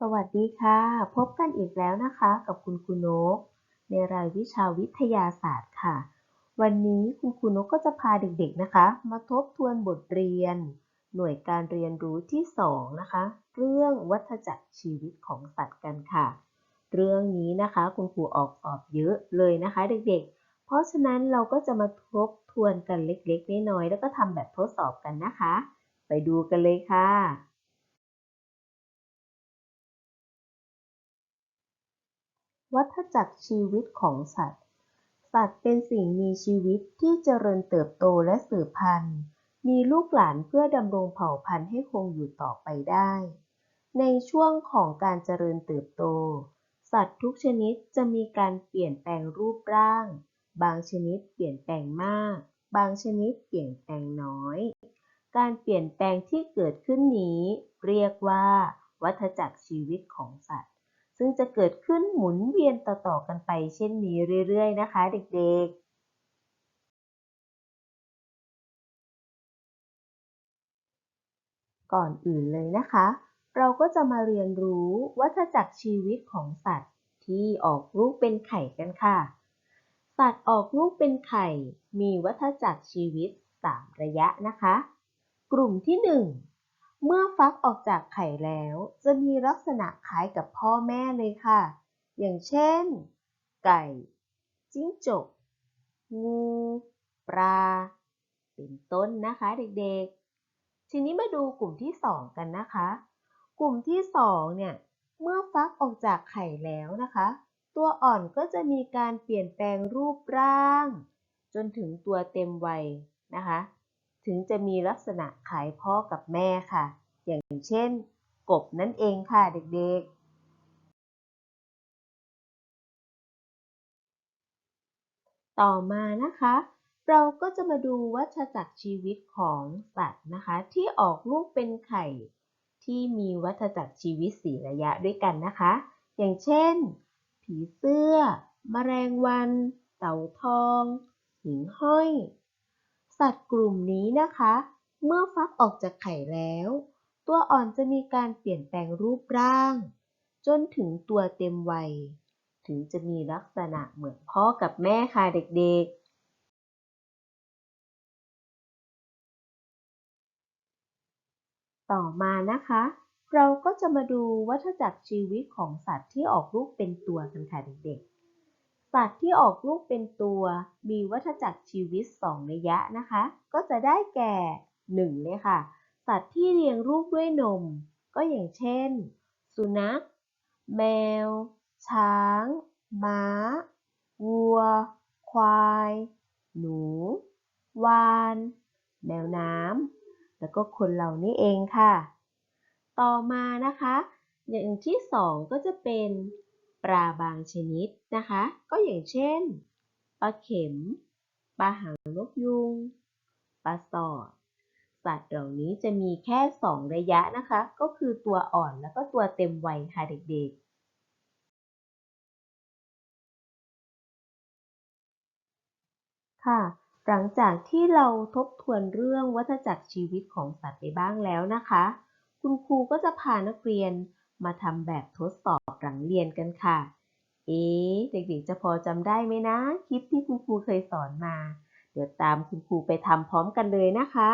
สวัสดีค่ะ พบกันอีกแล้วนะคะ กับคุณครูนก ในรายวิชาวิทยาศาสตร์ค่ะ วันนี้คุณครูนกก็จะพาเด็กๆนะคะ มาทบทวนบทเรียน หน่วยการเรียนรู้ที่ 2 นะคะ เรื่องวัฏจักรชีวิตของสัตว์กันค่ะ เรื่องนี้นะคะคุณครูออกสอบเยอะเลยนะคะ เด็กๆ เพราะฉะนั้นเราก็จะมาทบทวนกันเล็กๆน้อยๆแล้วก็ทำแบบทดสอบกันนะคะ ไปดูกันเลยค่ะ วัฏจักรชีวิตของสัตว์ สัตว์เป็นสิ่งมีชีวิตที่เจริญเติบโตและสืบพันธุ์ มีลูกหลานเพื่อดำรงเผ่าพันธุ์ให้คงอยู่ต่อไปได้ ในช่วงของการเจริญเติบโต สัตว์ทุกชนิดจะมีการเปลี่ยนแปลงรูปร่าง บางชนิดเปลี่ยนแปลงมาก บางชนิดเปลี่ยนแปลงน้อย การเปลี่ยนแปลงที่เกิดขึ้นนี้ เรียกว่า วัฏจักรชีวิตของสัตว์ ซึ่งจะเกิดขึ้นหมุนเวียนต่อๆกันไปเช่นนี้เรื่อยๆ นะคะเด็กๆก่อนอื่นเลยนะคะ เราก็จะมาเรียนรู้วัฏจักรชีวิตของสัตว์ที่ออกลูกเป็นไข่กันค่ะ สัตว์ออกลูกเป็นไข่ มีวัฏจักรชีวิต 3 ระยะนะคะ กลุ่มที่1 เมื่อฟักออกจากไข่แล้ว จะมีลักษณะคล้ายกับพ่อแม่เลยค่ะ อย่างเช่น ไก่ จิ้งจก งู ปลา เป็นต้นนะคะเด็กๆ ทีนี้มาดูกลุ่มที่ 2 กันนะคะ กลุ่มที่ 2 เนี่ย เมื่อฟักออกจากไข่แล้วนะคะ ตัวอ่อนก็จะมีการเปลี่ยนแปลงรูปร่าง จนถึงตัวเต็มวัยนะคะ ถึงจะมีลักษณะคล้ายพ่อกับแม่ค่ะ อย่างเช่น กบนั่นเองค่ะเด็กๆ ต่อมานะคะ เราก็จะมาดูวัฏจักรชีวิตของสัตว์นะคะ ที่ออกลูกเป็นไข่ที่มีวัฏจักรชีวิตสี่ระยะด้วยกันนะคะ อย่างเช่น ผีเสื้อ แมลงวัน เต่าทอง หิ่งห้อย สัตว์กลุ่มนี้นะคะ เมื่อฟักออกจากไข่แล้ว ตัวอ่อนจะมีการเปลี่ยนแปลงรูปร่าง จนถึงตัวเต็มวัย ถึงจะมีลักษณะเหมือนพ่อกับแม่ค่ะเด็กๆต่อมานะคะ เราก็จะมาดูวัฏจักรชีวิตของสัตว์ที่ออกลูกเป็นตัวกันค่ะเด็ก สัตว์ที่ออกลูกเป็นตัว มีวัฏจักรชีวิต 2 ระยะนะคะ ก็จะได้แก่ 1 เลยค่ะ สัตว์ที่เลี้ยงลูกด้วยนม ก็อย่างเช่น สุนัข แมว ช้าง ม้า วัว ควาย หนู วาน แมวน้ำ แล้วก็คนเหล่านี้เองค่ะ ต่อมานะคะ อย่างที่สองก็จะเป็นาบางชนิดนะคะ ก็อย่างเช่น ปลาเข็ม ปลาหางนกยุง ปลาสอด สัตว์เหล่านี้จะมีแค่ 2 ระยะนะคะ ก็คือตัวอ่อนแล้วก็ตัวเต็มวัยค่ะเด็กๆ ค่ะ หลังจากที่เราทบทวนเรื่องวัฏจักรชีวิตของสัตว์ไปบ้างแล้วนะคะ คุณครูก็จะพานักเรียน มาทำแบบทดสอบหลังเรียนกันค่ะ เอ๊ะเด็กๆจะพอจำได้ไหมนะ คลิปที่คุณครูเคยสอนมา เดี๋ยวตามคุณครูไปทำพร้อมกันเลยนะคะ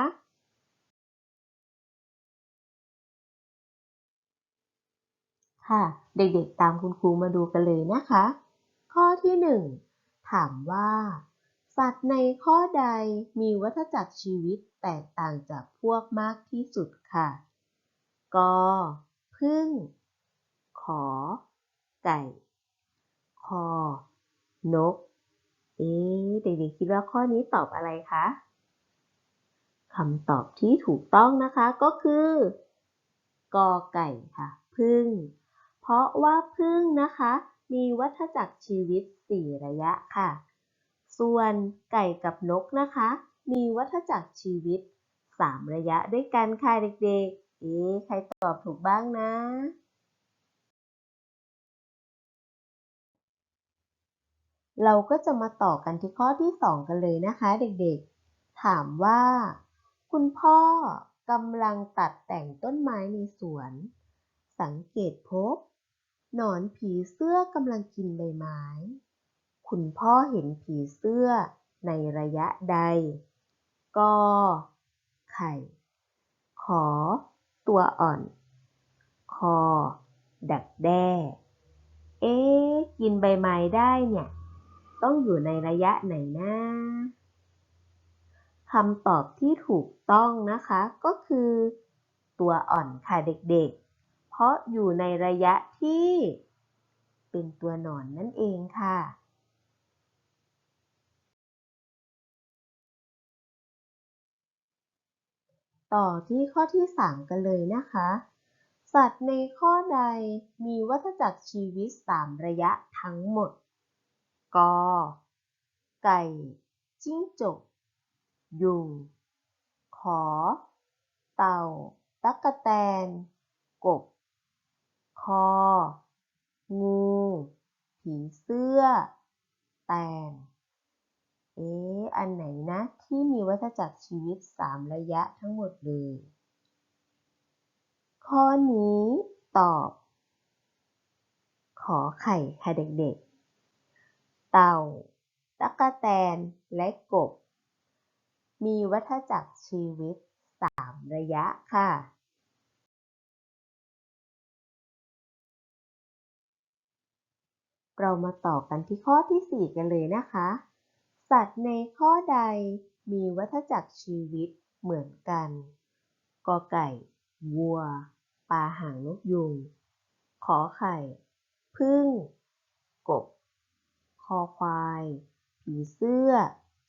ค่ะ เด็กๆตามคุณครูมาดูกันเลยนะคะ ข้อที่ 1 ถามว่า สัตว์ในข้อใดมีวัฏจักรชีวิตแตกต่างจากพวกมากที่สุดค่ะกพึ่ง ขอ ไก่ คอ นก เอ๊เด็กๆคิดว่าข้อนี้ตอบอะไรคะคำตอบที่ถูกต้องนะคะก็คือกอไก่ค่ะ พึ่ง เพราะว่าพึ่งนะคะ มีวัฏจักรชีวิต 4 ระยะค่ะ ส่วนไก่กับนกนะคะ มีวัฏจักรชีวิต 3 ระยะด้วยกันค่ะเด็กๆ เอ๊ใครตอบถูกบ้างนะ เราก็จะมาต่อกันที่ข้อที่ 2 กันเลยนะคะ เด็กๆ ถามว่า คุณพ่อกำลังตัดแต่งต้นไม้ในสวน สังเกตพบ หนอนผีเสื้อกำลังกินใบไม้ คุณพ่อเห็นผีเสื้อในระยะใด กอ ไข่ ขอ ตัวอ่อน คอ ดักแด้ เอ๊กินใบไม้ได้เนี่ย ต้องอยู่ในระยะไหนนะคำตอบที่ถูกต้องนะคะก็คือ ตัวอ่อนค่ะเด็กๆ เพราะอยู่ในระยะที่ เป็นตัวหนอนนั่นเองค่ะต่อที่ข้อที่ 3 กันเลยนะคะ สัตว์ในข้อใดมีวัฏจักรชีวิต 3 ระยะทั้งหมด กอ ไก่ จิ้งจก ยุง ขอ เต่า ตั๊กแตน กบ คอ งู ผีเสื้อ แตน เอ๊ะ อันไหนนะที่มีวัฏจักรชีวิต3ระยะทั้งหมดเลย ข้อนี้ตอบ ขอไข่ค่ะเด็กๆ เต่า ตั๊กแตน และกบ มีวัฏจักรชีวิต3ระยะค่ะ เรามาต่อกันที่ข้อที่ 4 กันเลยนะคะ สัตว์ในข้อใดมีวัฏจักรชีวิตเหมือนกันกอไก่ วัว ปลาหางนกยูงขอไข่ พึ่ง กบ คอควาย ผีเสื้อ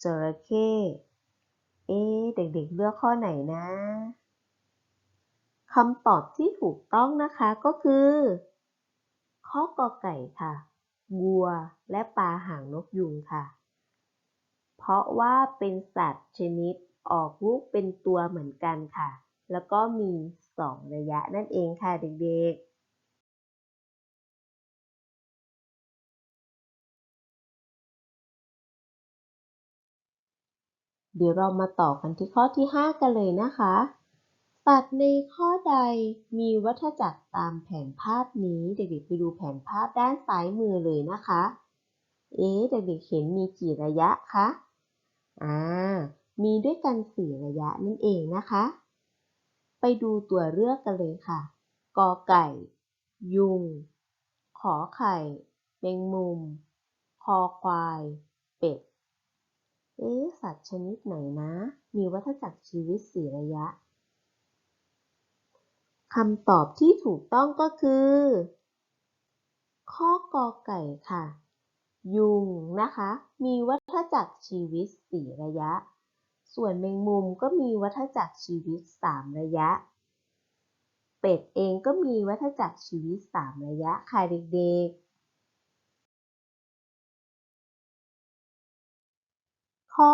จระเข้ เอ๊ะเด็กๆเลือกข้อไหนนะคำตอบที่ถูกต้องนะคะก็คือ ข้อกอไก่ค่ะวัวและปลาหางนกยูงค่ะ เพราะว่าเป็นสัตว์ชนิดออกลูกเป็นตัวเหมือนกันค่ะ แล้วก็มี 2 ระยะนั่นเองค่ะเด็กๆ เดี๋ยวเรามาต่อกันที่ข้อที่ 5 กันเลยนะคะ สัตว์ในข้อใดมีวัฏจักรตามแผนภาพนี้ เด็กๆไปดูแผนภาพด้านซ้ายมือเลยนะคะ เอ๊ะเด็กๆเห็นมีกี่ระยะคะ อ่า มีด้วยกัน 4 ระยะนั่นเองนะคะ ไปดูตัวเลือกกันเลยค่ะ กอไก่ ยุง ขอไข่ แมงมุม คอควาย เป็ด เอ๊สัตว์ชนิดไหนนะ มีวัฏจักรชีวิต4ระยะคำตอบที่ถูกต้องก็คือ ข้อกอไก่ค่ะ ยุงนะคะ มีวัฏจักรชีวิต4ระยะ ส่วนแมงมุมก็มีวัฏจักรชีวิต3ระยะ เป็ดเองก็มีวัฏจักรชีวิต3ระยะค่ะเด็กๆ ข้อ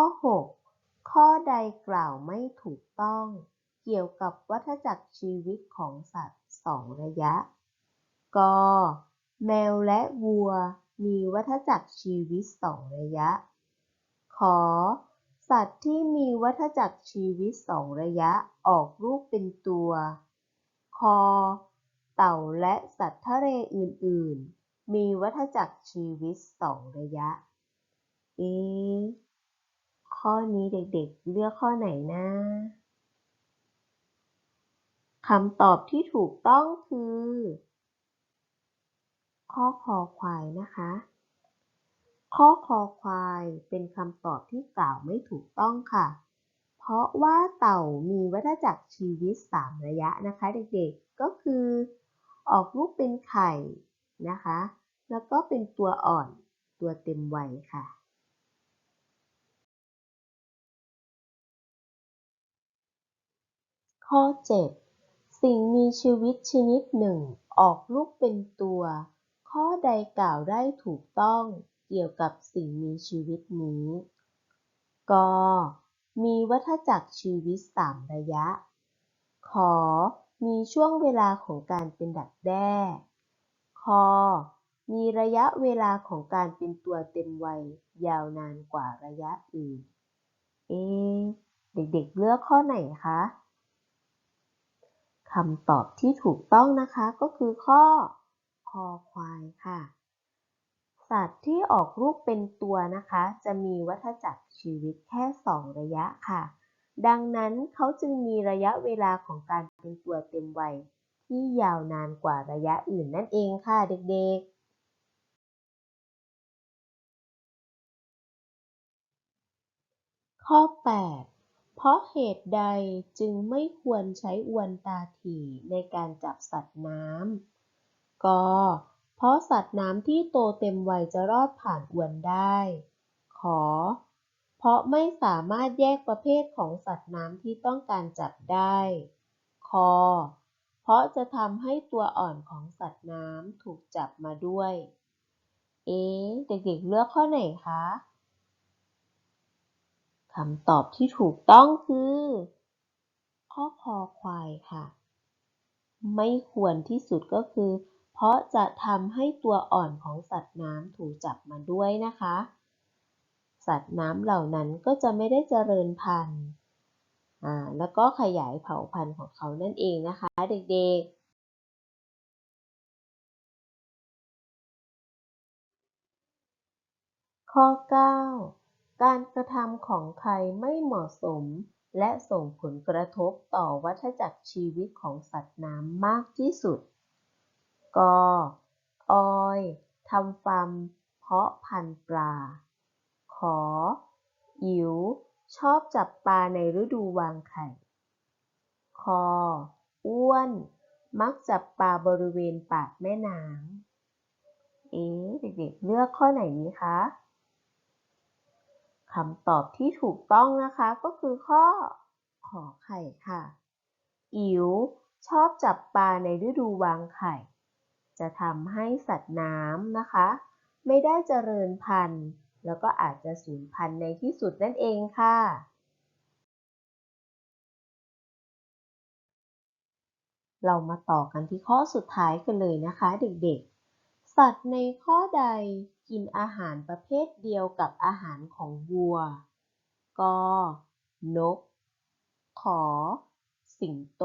6 ข้อใดกล่าวไม่ถูกต้อง เกี่ยวกับวัฏจักรชีวิตของสัตว์2ระยะ ก แมวและวัวมีวัฏจักรชีวิต2ระยะ ขอ สัตว์ที่มีวัฏจักรชีวิต2ระยะออกลูกเป็นตัวคอเต่าและสัตว์ทะเลอื่น ๆ มีวัฏจักรชีวิต2ระยะ เอ ข้อนี้เด็กๆ เลือกข้อไหนนะคำตอบที่ถูกต้องคือ ข้อคอควายนะคะ ข้อคอควายเป็นคำตอบที่กล่าวไม่ถูกต้องค่ะ เพราะว่าเต่ามีวัฏจักรชีวิต 3 ระยะนะคะเด็กๆ ก็คือ ออกลูกเป็นไข่นะคะ แล้วก็เป็นตัวอ่อนตัวเต็มวัยค่ะ ข้อ 7 สิ่งมีชีวิตชนิดหนึ่ง ออกลูกเป็นตัว ข้อใดกล่าวได้ถูกต้องเกี่ยวกับสิ่งมีชีวิตนี้กมีวัฏจักรชีวิต3ระยะ ขอมีช่วงเวลาของการเป็นดักแด้คอมีระยะเวลาของการเป็นตัวเต็มวัยยาวนานกว่าระยะอื่น เอ๊เด็กๆเลือกข้อไหนคะ คำตอบที่ถูกต้องนะคะก็คือข้อคอควายค่ะ สัตว์ที่ออกลูกเป็นตัวนะคะ จะมีวัฏจักรชีวิตแค่ 2 ระยะค่ะ ดังนั้นเขาจึงมีระยะเวลาของการเป็นตัวเต็มวัยที่ยาวนานกว่าระยะอื่นนั่นเองค่ะเด็กๆข้อ 8 เพราะเหตุใดจึงไม่ควรใช้อวนตาถี่ในการจับสัตว์น้ำกเพราะสัตว์น้ำที่โตเต็มวัยจะรอดผ่านอวนได้ ขอ เพราะไม่สามารถแยกประเภทของสัตว์น้ำที่ต้องการจับได้คเพราะจะทำให้ตัวอ่อนของสัตว์น้ำถูกจับมาด้วย เอ๊เด็กๆเลือกข้อไหนคะ คำตอบที่ถูกต้องคือ ข้อคอควายค่ะ ไม่ควรที่สุดก็คือ เพราะจะทำให้ตัวอ่อนของสัตว์น้ำถูกจับมาด้วยนะคะ สัตว์น้ำเหล่านั้นก็จะไม่ได้เจริญพันธุ์อ่าแล้วก็ขยายเผ่าพันธุ์ของเขานั่นเองนะคะ เด็กๆข้อ 9 การกระทำของใครไม่เหมาะสม และส่งผลกระทบต่อวัฏจักรชีวิตของสัตว์น้ำมากที่สุดกออยทำฟาร์มเพาะพันธุ์ปลา ขอ อิ๋วชอบจับปลาในฤดูวางไข่ คอ อ้วน มักจับปลาบริเวณปากแม่น้ำเอ๊ะเด็กๆเลือกข้อไหนดีคะ คำตอบที่ถูกต้องนะคะก็คือข้อขอไข่ค่ะ อิ๋วชอบจับปลาในฤดูวางไข่ จะทำให้สัตว์น้ำนะคะ ไม่ได้เจริญพันธุ์ แล้วก็อาจจะสูญพันธุ์ในที่สุดนั่นเองค่ะ เรามาต่อกันที่ข้อสุดท้ายกันเลยนะคะเด็กๆ สัตว์ในข้อใด กินอาหารประเภทเดียวกับอาหารของวัว ก นก ขอ สิงโต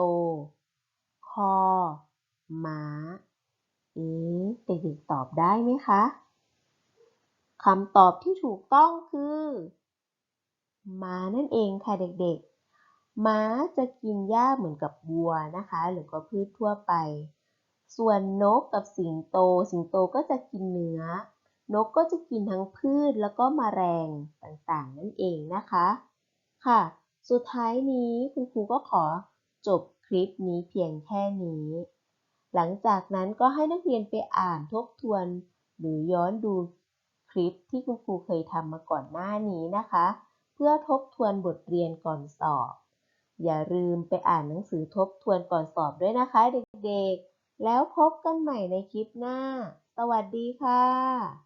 คอ ม้า เอ๊ะเด็กๆตอบได้ไหมคะคำตอบที่ถูกต้องคือ ม้านั่นเองค่ะเด็กๆ ม้าจะกินหญ้าเหมือนกับวัวนะคะ หรือก็พืชทั่วไป ส่วนนกกับสิงโต สิงโตก็จะกินเนื้อ นกก็จะกินทั้งพืชแล้วก็แมลงต่างๆ นั่นเองนะคะ ค่ะ สุดท้ายนี้คุณครูก็ขอจบคลิปนี้เพียงแค่นี้ หลังจากนั้นก็ให้นักเรียนไปอ่านทบทวน หรือย้อนดูคลิปที่คุณครูเคยทำมาก่อนหน้านี้นะคะ เพื่อทบทวนบทเรียนก่อนสอบ อย่าลืมไปอ่านหนังสือทบทวนก่อนสอบด้วยนะคะเด็กๆ แล้วพบกันใหม่ในคลิปหน้า สวัสดีค่ะ